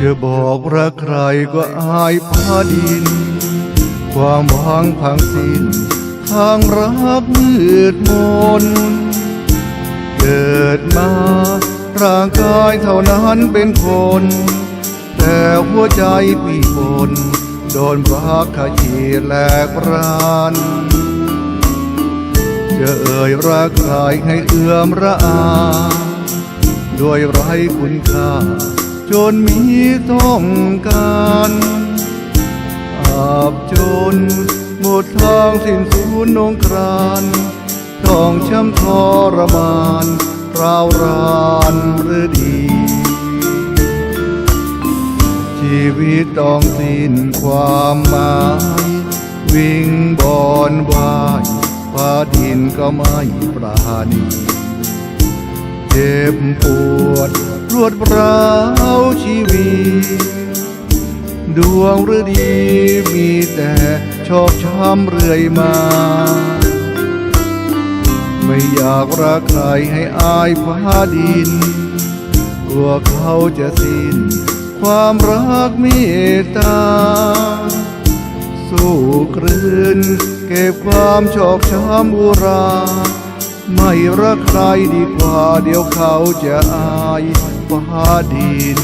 จะบอกรักใครก็อายผาดิน ความหวังพังสิ้นทางรักมืดมน เกิดมาร่างกายเท่านั้นเป็นคน แต่หัวใจปีบนโดนรักขยี้แหลกรานจะเอ่ยรักใครให้เอื้อมระอา ด้วยไรคุณค่า จนมีต้องการอาบจนหมดทางสิ้นสูญนงครานต้องช้ำทรมานราวรานหรือดี ชีวิตต้องสิ้นความหมาย วิ่งบอนวายฟ้าดินก็ไม่ปราณี จ็บปวด รวดร้าวชีวิต ดวงหรือดีมีแต่ชอกช้ำเรื่อยมา ไม่อยากรักใครให้อายฟ้าดิน กลัวเขาจะสิ้น ความรักเมตตา สู้คลื่นเก็บความชอกช้ำอุรา ไม่รักใครดีกว่าเดี๋ยวเขาจะอายฟ้าดิน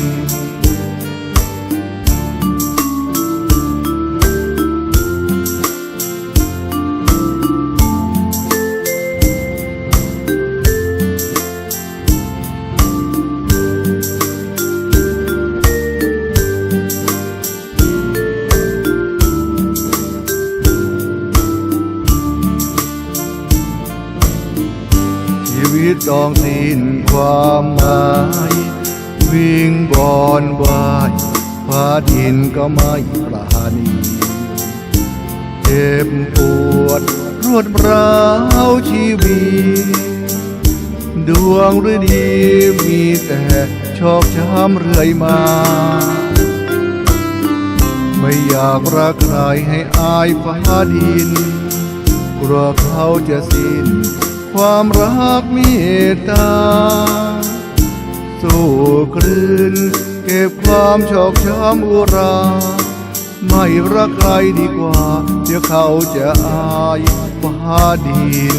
ชีวิตต้องสิ้นความหมาย วิ่งบอนวายฟ้าดินก็ไม่ปราณีเจ็บปวดรวดร้าวชีวิต ดวงหรือดีมีแต่ชอกช้ำเรื่อยมา ไม่อยากรักใครให้อายฟ้าดินกลัวเขาจะสิ้น ความรักเมตตา สู้คลื่นเก็บความชอกช้ำอุรา ไม่รักใครดีกว่า เดี๋ยวเขาจะอายฟ้าดิน